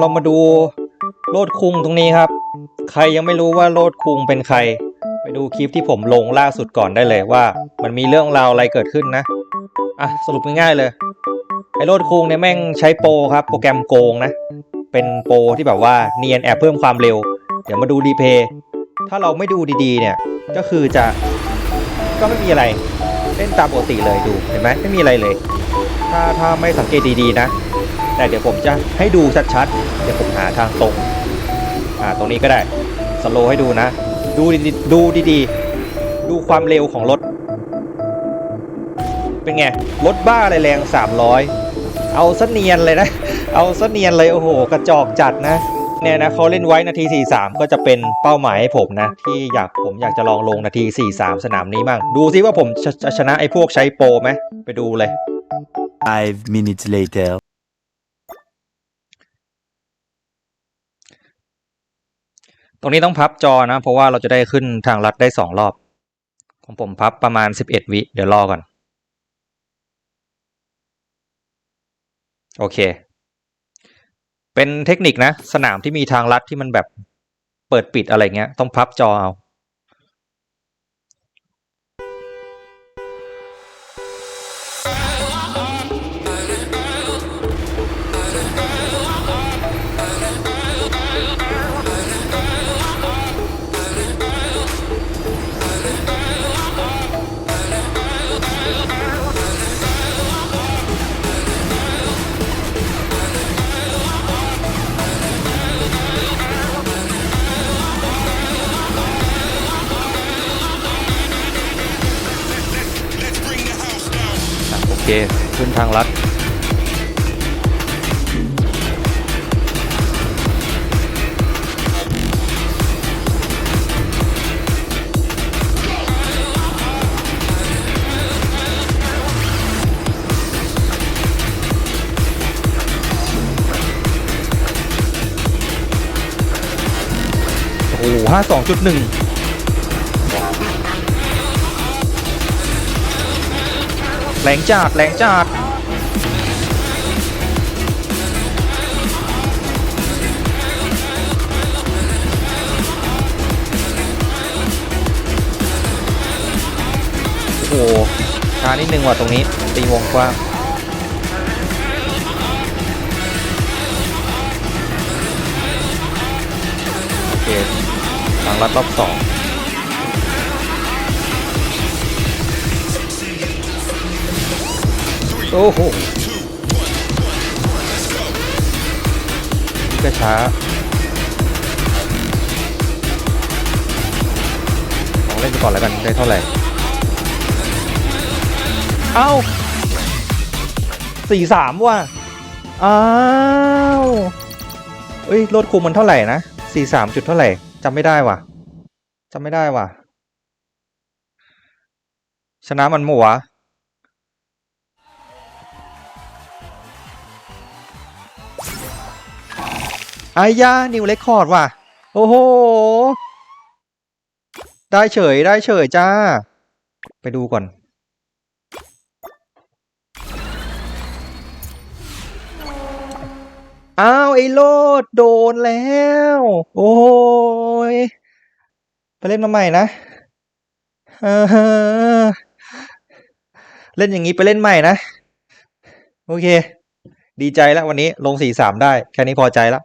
เรามาดูโลดคุงตรงนี้ครับ ใครยังไม่รู้ว่าโลดคุงเป็นใคร ไปดูคลิปที่ผมลงล่าสุดก่อนได้เลยว่า มันมีเรื่องราวอะไรเกิดขึ้นนะ อะสรุปง่ายๆเลย ไอ้โลดคุงเนี่ยแม่งใช้โปรครับ โปรแกรมโกงนะ เป็นโปรที่แบบว่าเนียนแอบเพิ่มความเร็ว เดี๋ยวมาดูรีเพย์ ถ้าเราไม่ดูดีๆ เนี่ย ก็คือจะก็ไม่มีอะไร เล่นตามปกติเลยดู เห็นไหมไม่มีอะไรเลย ถ้าถ้าไม่สังเกตดีๆนะ แต่เดี๋ยวผมจะให้ดูชัดๆ เดี๋ยวผมหาทางตรง อ่า ตรงนี้ก็ได้ สโลให้ดูนะ ดูดีดูดีๆ ดูความเร็วของรถ เป็นไง รถบ้าอะไรแรง 300 เอาซะเนียนเลยนะ เอาซะเนียนเลย โอ้โห กระจอกจัดนะ เนี่ยนะเขาเล่นไว้นาที 43 ก็จะเป็นเป้าหมายให้ผมนะ ที่อยากผมอยากจะลองลงนาที 43 สนามนี้บ้างดูซิว่าผมจะจะชนะไอ้พวกใช้โปรไหมไปดูเลย Five minutes later. ตรงนี้ต้องพับจอนะ เพราะว่าเราจะได้ขึ้นทางลัดได้สองรอบ ของผมพับประมาณสิบเอ็ดวิเดี๋ยวรอก่อน โอเค เป็นเทคนิคนะ สนามที่มีทางลัดที่มันแบบเปิดปิดอะไรเงี้ย ต้องพับจอเอา เค ขึ้นทางลัดโอ้โหห้าสองจุดหนึ่ง แรงจัดแรงจัดโอ้โหช้านิดนึงว่ะตรงนี้ ตีวงกว้างโอเคทางลัดรอบสอง โอ้โหก็ช้าลองเล่นไปก่อนแล้วกันได้เท่าไหร่ เอ้าสี่สามว่ะ อ้าวเอ้ยรถคุมมันเท่าไหร่นะสี่สามจุดเท่าไหร่จำไม่ได้ว่ะจำไม่ได้ว่ะ ชนะมันหมู่ว อายานิวเรคคอร์ดว่ะ โอ้โห ได้เฉยได้เฉยจ้า ไปดูก่อน อ้าว ไอ้โลดโดนแล้ว โอ้ย ไปเล่นมาใหม่นะเออเล่นอย่างนี้ไปเล่นใหม่นะ โอเค ดีใจแล้ววันนี้ลงสี่สามได้ แค่นี้พอใจแล้ว